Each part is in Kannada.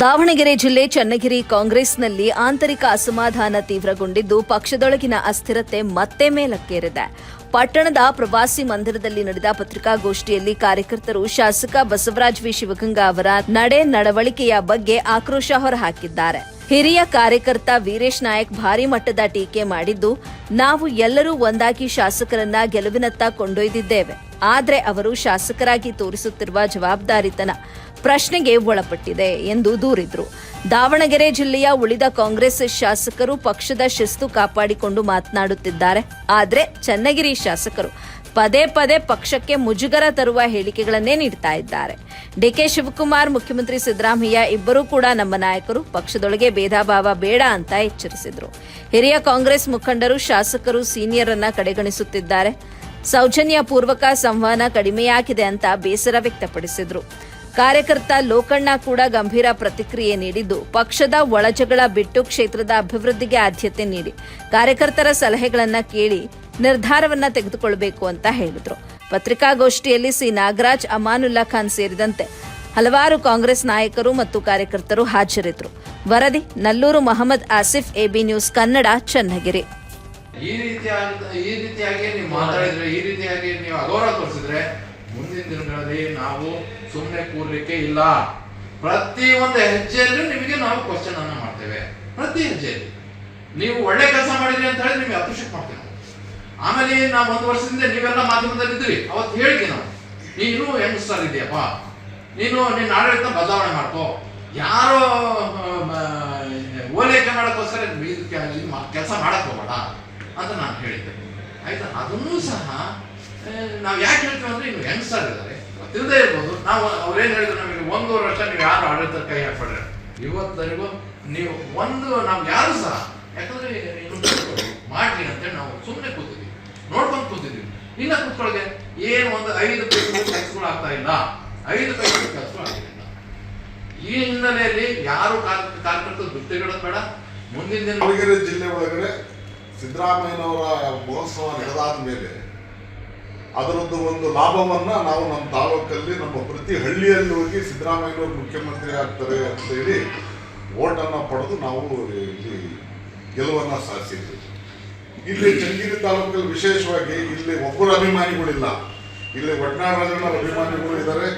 ದಾವಣಗೆರೆ ಜಿಲ್ಲೆ ಚನ್ನಗಿರಿ ಕಾಂಗ್ರೆಸ್ನಲ್ಲಿ ಆಂತರಿಕ ಅಸಮಾಧಾನ ತೀವ್ರಗೊಂಡಿದ್ದು ಪಕ್ಷದೊಳಗಿನ ಅಸ್ಥಿರತೆ ಮತ್ತೆ ಮೇಲಕ್ಕೇರಿದೆ. ಪಟ್ಟಣದ ಪ್ರವಾಸಿ ಮಂದಿರದಲ್ಲಿ ನಡೆದ ಪತ್ರಿಕಾಗೋಷ್ಠಿಯಲ್ಲಿ ಕಾರ್ಯಕರ್ತರು ಶಾಸಕ ಬಸವರಾಜ್ ವಿ. ಶಿವಗಂಗಾ ಅವರ ನಡೆ ನಡವಳಿಕೆಯ ಬಗ್ಗೆ ಆಕ್ರೋಶ ಹೊರಹಾಕಿದ್ದಾರೆ. ಹಿರಿಯ ಕಾರ್ಯಕರ್ತ ವೀರೇಶ್ ನಾಯಕ್ ಭಾರಿ ಮಟ್ಟದ ಟೀಕೆ ಮಾಡಿದ್ದು, ನಾವು ಎಲ್ಲರೂ ಒಂದಾಗಿ ಶಾಸಕರನ್ನ ಗೆಲುವಿನತ್ತ ಕೊಂಡೊಯ್ದಿದ್ದೇವೆ. ಆದ್ರೆ ಅವರು ಶಾಸಕರಾಗಿ ತೋರಿಸುತ್ತಿರುವ ಜವಾಬ್ದಾರಿತನ ಪ್ರಶ್ನೆಗೆ ಒಳಪಟ್ಟಿದೆ ಎಂದು ದೂರಿದ್ರು. ದಾವಣಗೆರೆ ಜಿಲ್ಲೆಯ ಉಳಿದ ಕಾಂಗ್ರೆಸ್ ಶಾಸಕರು ಪಕ್ಷದ ಶಿಸ್ತು ಕಾಪಾಡಿಕೊಂಡು ಮಾತನಾಡುತ್ತಿದ್ದಾರೆ. ಆದ್ರೆ ಚನ್ನಗಿರಿ ಶಾಸಕರು ಪದೇ ಪದೇ ಪಕ್ಷಕ್ಕೆ ಮುಜುಗರ ತರುವ ಹೇಳಿಕೆಗಳನ್ನೇ ನೀಡ್ತಾ ಇದ್ದಾರೆ. ಡಿಕೆ ಶಿವಕುಮಾರ್, ಮುಖ್ಯಮಂತ್ರಿ ಸಿದ್ದರಾಮಯ್ಯ ಇಬ್ಬರೂ ಕೂಡ ನಮ್ಮ ನಾಯಕರು. ಪಕ್ಷದೊಳಗೆ ಭೇದಭಾವ ಬೇಡ ಅಂತ ಎಚ್ಚರಿಸಿದ್ರು. ಹಿರಿಯ ಕಾಂಗ್ರೆಸ್ ಮುಖಂಡರು, ಶಾಸಕರು, ಸೀನಿಯರನ್ನ ಕಡೆಗಣಿಸುತ್ತಿದ್ದಾರೆ. ಸೌಜನ್ಯ ಪೂರ್ವಕ ಸಂವಹನ ಕಡಿಮೆಯಾಗಿದೆ ಅಂತ ಬೇಸರ ವ್ಯಕ್ತಪಡಿಸಿದ್ರು. ಕಾರ್ಯಕರ್ತ ಲೋಕಣ್ಣ ಕೂಡ ಗಂಭೀರ ಪ್ರತಿಕ್ರಿಯೆ ನೀಡಿದ್ದು, ಪಕ್ಷದ ಒಳಜಗಳ ಬಿಟ್ಟು ಕ್ಷೇತ್ರದ ಅಭಿವೃದ್ಧಿಗೆ ಆದ್ಯತೆ ನೀಡಿ. ಕಾರ್ಯಕರ್ತರ ಸಲಹೆಗಳನ್ನು ಕೇಳಿ ನಿರ್ಧಾರವನ್ನ ತೆಗೆದುಕೊಳ್ಳಬೇಕು ಅಂತ ಹೇಳಿದ್ರು. ಪತ್ರಿಕಾಗೋಷ್ಠಿಯಲ್ಲಿ ಸಿ. ನಾಗರಾಜ್, ಅಮಾನುಲ್ಲಾ ಖಾನ್ ಸೇರಿದಂತೆ ಹಲವಾರು ಕಾಂಗ್ರೆಸ್ ನಾಯಕರು ಮತ್ತು ಕಾರ್ಯಕರ್ತರು ಹಾಜರಿದ್ದರು ವರದಿ, ನಲ್ಲೂರು ಮಹಮ್ಮದ್ ಆಸಿಫ್, ಎಬಿ ನ್ಯೂಸ್ ಕನ್ನಡ, ಚನ್ನಗಿರಿ. ಈ ರೀತಿಯಾಗಿ ಈ ರೀತಿಯಾಗಿ ನೀವು ಮಾತಾಡಿದ್ರೆ, ಈ ರೀತಿಯಾಗಿ ನೀವು ಅಗೌರವ ತೋರಿಸಿದ್ರೆ, ಮುಂದಿನ ದಿನಗಳಲ್ಲಿ ನಾವು ಸುಮ್ಮನೆ ಕೂರ್ಲಿಕ್ಕೆ ಇಲ್ಲ. ಪ್ರತಿ ಒಂದು ಹೆಜ್ಜೆಯಲ್ಲೂ ನಿಮಗೆ ನಾವು ಕ್ವಶನ್ ಅನ್ನ ಮಾಡ್ತೇವೆ. ಪ್ರತಿ ಹೆಜ್ಜೆಯಲ್ಲಿ. ನೀವು ಒಳ್ಳೆ ಕೆಲಸ ಮಾಡಿದ್ರಿ ಅಂತ ಹೇಳಿ ನಿಮಗೆ ಅಪ್ರಿಷಿಯೇಟ್ ಮಾಡ್ತೇವೆ ಆಮೇಲೆ ನಾವು ಒಂದು ವರ್ಷದಿಂದ ನೀವೆಲ್ಲ ಮಾಧ್ಯಮದಲ್ಲಿ ಇದ್ರಿ ಅವತ್ತು ಹೇಳಿದ್ವಿ ನಾವು ನೀನು ಯಂಗ್ಸ್ಟರ್ ಇದೆಯಪ್ಪ. ನೀನು ನಿನ್ನ ಆಡಳಿತ ಬದಲಾವಣೆ ಮಾಡ್ಕೋ. ಯಾರೋ ಓಲೆ ಓಲೈಕೆ ಮಾಡೋಕ್ಕೋಸ್ಕರ ಕೆಲಸ ಮಾಡಕ್ ಹೋಗಬೇಡ ಅಂತ ನಾನು ಹೇಳಿದ್ದೆ. ಆಯ್ತಾ? ಅದನ್ನೂ ಸಹ ನಾವು ಯಾಕೆ ಹೇಳ್ತೀವಿ ಅಂದ್ರೆ ಇನ್ನು ಯಂಗ್ಸ್ಟರ್ ಇದ್ದಾರೆ. ತಿಳಿದೇ ಇರ್ಬೋದು. ನಾವು ಅವ್ರೇನ್ ಹೇಳಿದ್ರು ನಮಗೆ, ಒಂದೂವರೆ ವರ್ಷ ನೀವು ಯಾರು ಆಡಳಿತ ಕೈ ಹಾಕ್ಬೇಡ್ರಿ. ಇವತ್ತರೆಗೂ ನೀವು ಒಂದು ನಾವು ಯಾರು ಸಹ, ಯಾಕಂದ್ರೆ ಮಾಡ್ರಿ ಅಂತೇಳಿ ನಾವು ಸುಮ್ಮನೆ ಕೂತಿದ್ವಿ ನೋಡ್ಕೊಂಡು ಕೂತಿದ್ದೀವಿ ಇನ್ನ ಕುತ್ಕೊಳ್ಳಿ ಏನು ಒಂದು ಐದು ಪೈಸೆ ಕೆಲಸಗಳು ಆಗ್ತಾ ಇಲ್ಲ. ಐದು ಪೈಸೆ ಕೆಲಸಗಳು ಆಗ್ತಿಲ್ಲ ಈ ಹಿನ್ನೆಲೆಯಲ್ಲಿ ಯಾರು ಕಾರ್ಯಕರ್ತ ಕಾರ್ಯಕರ್ತರು ದುಡ್ಡುಗಳದ್ದು ಬೇಡ. ಮುಂದಿನ ದಿನ ದಾವಣಗೆರೆ ಜಿಲ್ಲೆ ಒಳಗಡೆ ಸಿದ್ದರಾಮಯ್ಯನವರ ಮಹೋತ್ಸವ ನಡೆದಾದ ಮೇಲೆ ಅದರದ್ದು ಒಂದು ಲಾಭವನ್ನ ನಾವು ನಮ್ಮ ತಾಲೂಕಲ್ಲಿ, ನಮ್ಮ ಪ್ರತಿ ಹಳ್ಳಿಯಲ್ಲಿ ಹೋಗಿ ಸಿದ್ದರಾಮಯ್ಯನವರು ಮುಖ್ಯಮಂತ್ರಿ ಆಗ್ತಾರೆ ಅಂತ ಹೇಳಿ ಓಟನ್ನು ಪಡೆದು ನಾವು ಇಲ್ಲಿ ಗೆಲುವನ್ನು ಸಾಧಿಸಿದ್ವಿ ಇಲ್ಲಿ ಚನ್ನಗಿರಿ ತಾಲೂಕಲ್ಲಿ ವಿಶೇಷವಾಗಿ ಇಲ್ಲಿ ಒಬ್ಬರು ಅಭಿಮಾನಿಗಳಿಲ್ಲ. ಇಲ್ಲಿ ವಟ್ನಾರಾಜನ ಅಭಿಮಾನಿಗಳು ಇದ್ದಾರೆ.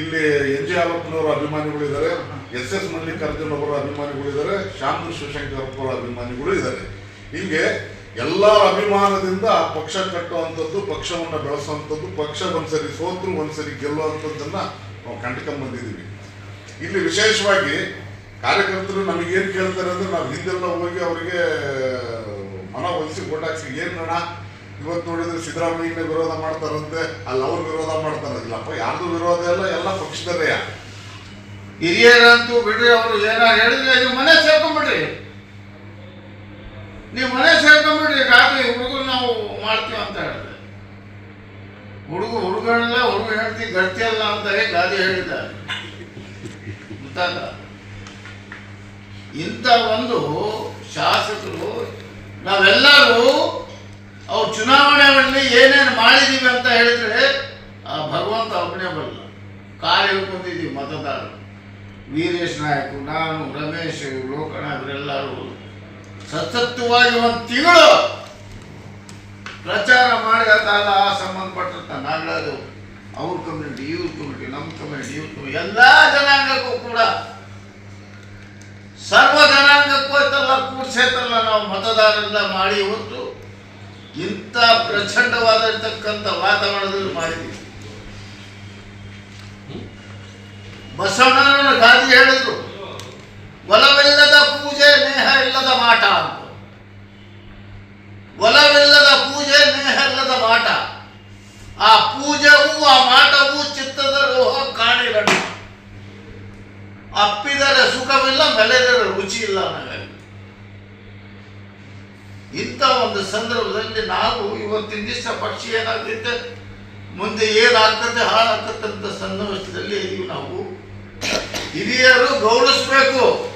ಇಲ್ಲಿ ಎನ್ ಜೆ ಆಲಪ್ಪನವರ ಅಭಿಮಾನಿಗಳು ಇದ್ದಾರೆ. ಎಸ್ ಎಸ್ ಮಲ್ಲಿಕಾರ್ಜುನ್ ಅವರ ಅಭಿಮಾನಿಗಳು ಇದ್ದಾರೆ. ಶ್ಯಾಮ್ ಶಿವಶಂಕರ್ ಅವರ ಅಭಿಮಾನಿಗಳು ಇದ್ದಾರೆ. ಹೀಗೆ ಎಲ್ಲರ ಅಭಿಮಾನದಿಂದ ಪಕ್ಷ ಕಟ್ಟುವಂಥದ್ದು, ಪಕ್ಷವನ್ನು ಬೆಳೆಸುವಂಥದ್ದು, ಪಕ್ಷ ಒಂದ್ಸರಿ ಸೋತರು, ಒಂದ್ಸರಿ ಗೆಲ್ಲುವಂಥದ್ದನ್ನು ನಾವು ಕಂಡ್ಕೊಂಡು ಬಂದಿದ್ದೀವಿ. ಇಲ್ಲಿ ವಿಶೇಷವಾಗಿ ಕಾರ್ಯಕರ್ತರು ನಮಗೇನು ಕೇಳ್ತಾರೆ ಅಂದರೆ ನಾವು ಹಿಂದೆಲ್ಲ ಹೋಗಿ ಅವರಿಗೆ ಮನ ಒಲಿಸಿ ಹಾಕ್ಸಿ ಏನು ಹಣ? ಇವತ್ತು ನೋಡಿದ್ರೆ ಸಿದ್ದರಾಮಯ್ಯನ ವಿರೋಧ ಮಾಡ್ತಾರಂತೆ, ಅಲ್ಲಿ ಅವ್ರು ವಿರೋಧ ಮಾಡ್ತಾರಲ್ಲಪ್ಪ ಯಾರ್ದು ವಿರೋಧ ಇಲ್ಲ, ಎಲ್ಲ ಪಕ್ಷದಲ್ಲೇ. ಹಿರಿಯರಂತೂ ಬಿಡ್ರಿ, ಅವರು ಏನಾರು ಹೇಳಿದ್ರೆ ನೀವು ಮನೆ ಸೇರ್ಕೊಂಡ್ಬಿಡ್ರಿ ನೀವು ಮನೆ ಸೇರ್ಕೊಂಡ್ಬಿಡ್ರಿ ಗಾಡಿ ಹುಡುಗರು ನಾವು ಮಾಡ್ತೀವಿ ಅಂತ ಹೇಳಿದ್ರೆ. ಹುಡುಗ ಹುಡುಗನೆಲ್ಲ ಹುಡುಗ ಹೇಳ್ತಿ ಗಟ್ಟಿ ಅಲ್ಲ ಅಂತ ಗಾದಿ ಹೇಳಿದ್ದಾರೆ. ಇಂಥ ಒಂದು ಶಾಸಕರು ನಾವೆಲ್ಲರೂ ಅವ್ರು ಚುನಾವಣೆಗಳಲ್ಲಿ ಏನೇನು ಮಾಡಿದ್ದೀವಿ ಅಂತ ಹೇಳಿದ್ರೆ, ಆ ಭಗವಂತ ಒಬ್ಬನೇ ಬರಲ್ಲ. ಕಾಲು ಹಿಡ್ಕೊಂಡಿದ್ದೀವಿ ಮತದಾರರು. ವೀರೇಶ್ ನಾಯಕ್, ನಾನು, ರಮೇಶ್ ಲೋಕಣ ಇವರೆಲ್ಲರೂ ಸತತವಾಗಿ ಒಂದು ತಿಂಗಳು ಪ್ರಚಾರ ಮಾಡಿದಾಗಲ್ಲ ಆ ಸಂಬಂಧಪಟ್ಟಂತ ನಾಗರಾಜು ಅವ್ರ. ಕಮ್ಯುನಿಟಿ ಇವ್ರ ಕಮ್ಯುನಿಟಿ ನಮ್ಮ ಕಮ್ಯುನಿಟಿ ಇವ್ರ ಕಮ್ಯುನಿಟಿ ಎಲ್ಲ ಜನಾಂಗಕ್ಕೂ ಕೂಡ ಜನಾಂಗಕ್ಕೂ ಐತಲ್ಲ ಕೂಡ್ಸೈತಲ್ಲ ನಾವು ಮತದಾರರಿಂದ ಮಾಡಿ ಹೊತ್ತು ಇಂಥ ಪ್ರಚಂಡವಾಗಿರ್ತಕ್ಕಂಥ ವಾತಾವರಣದಲ್ಲಿ ಮಾಡಿದ್ದೀವಿ ಬಸವಣ್ಣನ ಗಾದಿ ಹೇಳಿದ್ರು, ಒಲವಿಲ್ಲದ ಪೂಜೆ, ನೇಹ ಇಲ್ಲದ ಮಾಟ ಅಂತ. ಒಲವಿಲ್ಲದ ಪೂಜೆ, ನೇಹ ಇಲ್ಲದ ಮಾಟ ಆ ಪೂಜೆಗೂ, ಆ ಮಾಟವು ಚಿತ್ತದ ರೋಹ ಕಾಣಿರಣ್ಣ ಅಪ್ಪಿದರೆ ಸುಖವಿಲ್ಲ, ಮೆಲೆದರೆ ರುಚಿ ಇಲ್ಲ ನನಗೆ ಇಂಥ ಒಂದು ಸಂದರ್ಭದಲ್ಲಿ ನಾವು ಇವತ್ತಿನ ದಿವಸ ಪಕ್ಷಿ ಏನಾಗ್ತೈತೆ? ಮುಂದೆ ಏನಾಗ್ತದೆ ಹಾಳಾಗ್ತಕ್ಕಂಥ ಇದೀವಿ ನಾವು ಹಿರಿಯರು ಗೌರವಿಸ್ಬೇಕು.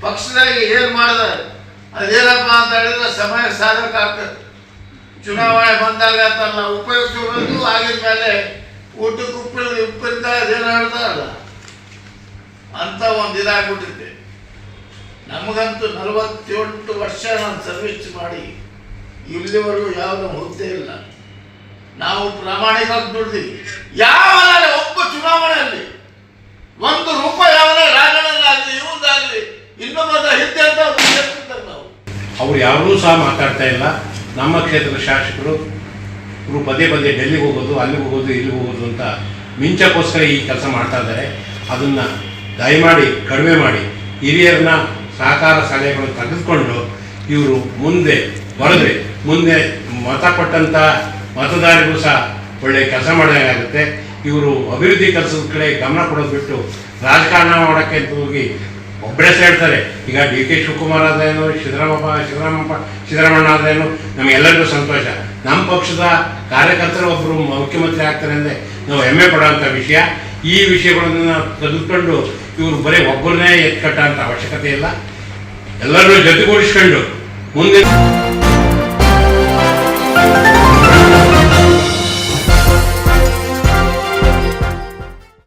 ಪಕ್ಷದಾಗಿ ಏನ್ ಮಾಡಿದಾರೆ ಅದೇನಪ್ಪ ಅಂತ ಹೇಳಿದ್ರೆ ಸಮಯ ಸಾಧಕ ಆಗ್ತದೆ ಚುನಾವಣೆ ಬಂದಾಗ ತನ್ನ ಉಪಯೋಗಿಸೋದು ಆಗಿದ ಮೇಲೆ ಊಟಕ್ಕೆ ಉಪ್ಪಿಲ್ಲ ಉಪ್ಪಿಂದ ಅದೇನು ಹೇಳ್ತಾರಲ್ಲ? ಅಂತ ಒಂದು ಇದಾಗ್ಬಿಟ್ಟಿದೆ. ನಮಗಂತೂ ನಲವತ್ತೆಂಟು ವರ್ಷ ನಾನು ಸರ್ವಿಸ್ ಮಾಡಿ, ಇಲ್ಲಿವರೆಗೂ ಯಾವುದೂ ಹುದ್ದೆ ಇಲ್ಲ. ನಾವು ಪ್ರಾಮಾಣಿಕವಾಗಿ ದುಡ್ದೀವಿ. ಯಾವ ಒಬ್ಬ ಚುನಾವಣೆಯಲ್ಲಿ ಒಂದು ರೂಪಾಯಿ ಯಾವುದೇ ರಾಜಣ್ಣನಾಗಲಿ ಇವಂದಾಗಲಿ ಇನ್ನೊಬ್ಬದ ಹಿಂದೆ ಅಂತ ನಾವು. ಅವ್ರು ಯಾರೂ ಸಹ ಮಾತಾಡ್ತಾ ಇಲ್ಲ. ನಮ್ಮ ಕ್ಷೇತ್ರದ ಶಾಸಕರು ಇವರು ಪದೇ ಪದೇ ಡೆಲ್ಲಿಗೆ ಹೋಗೋದು, ಅಲ್ಲಿಗೆ ಹೋಗೋದು ಇಲ್ಲಿ ಹೋಗೋದು ಅಂತ ಮಿಂಚಕ್ಕೋಸ್ಕರ ಈ ಕೆಲಸ ಮಾಡ್ತಾ ಇದ್ದಾರೆ. ಅದನ್ನು ದಯಮಾಡಿ, ಕಡಿಮೆ ಮಾಡಿ. ಹಿರಿಯರನ್ನ ಸಹಕಾರ ಸಲಹೆಗಳು ತೆಗೆದುಕೊಂಡು ಇವರು ಮುಂದೆ ಬರೆದ್ರೆ ಮುಂದೆ ಮತ ಕೊಟ್ಟಂಥ ಮತದಾರರಿಗೂ ಸಹ ಒಳ್ಳೆ ಕೆಲಸ ಮಾಡಿದಾಗುತ್ತೆ ಇವರು ಅಭಿವೃದ್ಧಿ ಕೆಲಸದ ಕಡೆ ಗಮನ ಕೊಡೋದು ಬಿಟ್ಟು ರಾಜಕಾರಣ ಮಾಡೋಕ್ಕೆ ಅಂತ ಹೋಗಿ ಒಬ್ಬರೇ ಹೇಳ್ತಾರೆ, ಈಗ ಡಿ ಕೆ ಶಿವಕುಮಾರ್ ಆದ್ರೇನು ಸಿದ್ದರಾಮಪ್ಪ ಸಿದ್ದರಾಮಪ್ಪ, ಸಿದ್ದರಾಮಣ್ಣ ಆದ್ರೇನು ನಮಗೆಲ್ಲರಿಗೂ ಸಂತೋಷ. ನಮ್ಮ ಪಕ್ಷದ ಕಾರ್ಯಕರ್ತರು ಒಬ್ಬರು ಮುಖ್ಯಮಂತ್ರಿ ಆಗ್ತಾರೆ ಅಂದರೆ ನಾವು ಹೆಮ್ಮೆ ಪಡೋವಂಥ ವಿಷಯ. ಈ ವಿಷಯಗಳನ್ನು ತೆಗೆದುಕೊಂಡು ಇವರು ಬರೀ ಒಬ್ಬರನ್ನೇ ಎತ್ಕಟ್ಟ ಅಂತ ಅವಶ್ಯಕತೆ ಇಲ್ಲ. ಎಲ್ಲರೂ ಜೊತೆಗೂಡಿಸ್ಕೊಂಡು ಮುಂದೆ